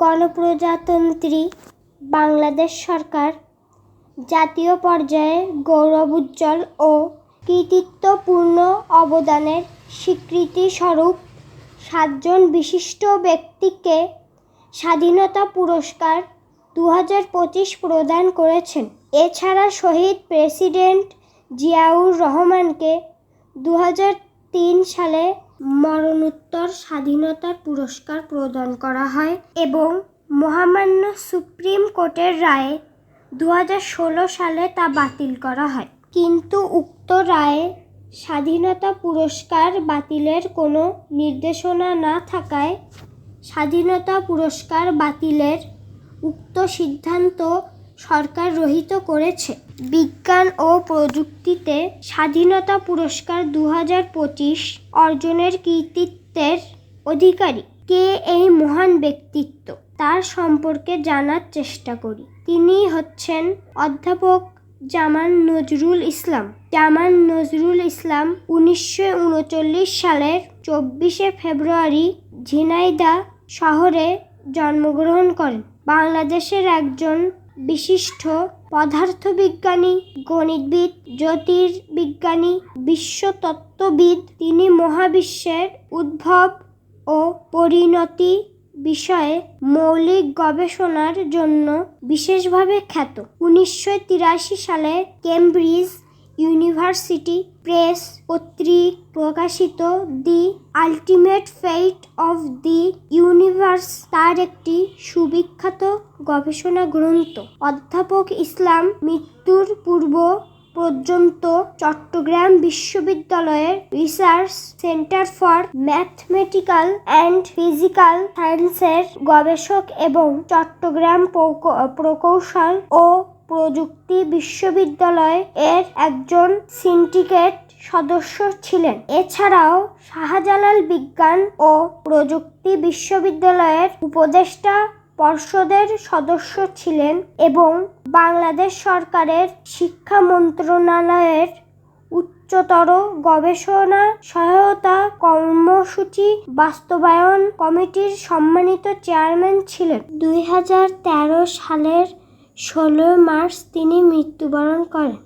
গণপ্রজাতন্ত্রী বাংলাদেশ সরকার জাতীয় পর্যায়ে গৌরব উজ্জ্বল ও কৃতিত্বপূর্ণ অবদানের স্বীকৃতিস্বরূপ সাতজন বিশিষ্ট ব্যক্তিকে স্বাধীনতা পুরস্কার দু হাজার পঁচিশ প্রদান করেছেন। এছাড়া শহীদ প্রেসিডেন্ট জিয়াউর রহমানকে দু হাজার তিন সালে মরণোত্তর স্বাধীনতার পুরস্কার প্রদান করা হয় এবং মহামান্য সুপ্রিম কোর্টের রায়ে দু হাজার ষোলো সালে তা বাতিল করা হয়। কিন্তু উক্ত রায়ে স্বাধীনতা পুরস্কার বাতিলের কোনো নির্দেশনা না থাকায় স্বাধীনতা পুরস্কার বাতিলের উক্ত সিদ্ধান্ত সরকার রহিত করেছে। বিজ্ঞান ও প্রযুক্তিতে স্বাধীনতা পুরস্কার দু হাজার পঁচিশ অর্জনের কৃতিত্বের অধিকারী। কে এই মহান ব্যক্তিত্ব? তার সম্পর্কে জানার চেষ্টা করি। তিনি হচ্ছেন অধ্যাপক জামান নজরুল ইসলাম। জামান নজরুল ইসলাম উনিশশো উনচল্লিশ সালের চব্বিশে ফেব্রুয়ারি ঝিনাইদা শহরে জন্মগ্রহণ করেন। বাংলাদেশের একজন বিশিষ্ট পদার্থবিজ্ঞানী, গণিতবিদ, জ্যোতির্বিজ্ঞানী, বিশ্বতত্ত্ববিদ, তিনি মহাবিশ্বের উদ্ভব ও পরিণতি বিষয়ে মৌলিক গবেষণার জন্য বিশেষভাবে খ্যাত। উনিশশো তিরাশি সালে কেমব্রিজ ইউনিভার্সিটি প্রেস কর্তৃক প্রকাশিত the ultimate fate of the universe তার একটি সুবিখ্যাত গবেষণা গ্রন্থ। অধ্যাপক ইসলাম মৃত্যুর পূর্ব পর্যন্ত চট্টগ্রাম বিশ্ববিদ্যালয়ের research centre for mathematical and physical সায়েন্সের গবেষক এবং চট্টগ্রাম প্রকৌ- প্রকৌশল ও প্রযুক্তি বিশ্ববিদ্যালয় এর একজন সিন্ডিকেট সদস্য ছিলেন। এছাড়াও শাহজালাল বিজ্ঞান ও প্রযুক্তি বিশ্ববিদ্যালয়ের উপদেষ্টা পর্ষদের সদস্য ছিলেন এবং বাংলাদেশ সরকারের শিক্ষা মন্ত্রণালয়ের উচ্চতর গবেষণা সহায়তা কর্মসূচি বাস্তবায়ন কমিটির সম্মানিত চেয়ারম্যান ছিলেন। দুই হাজার তেরো সালের ষোলোই মার্চ তিনি মৃত্যুবরণ করেন।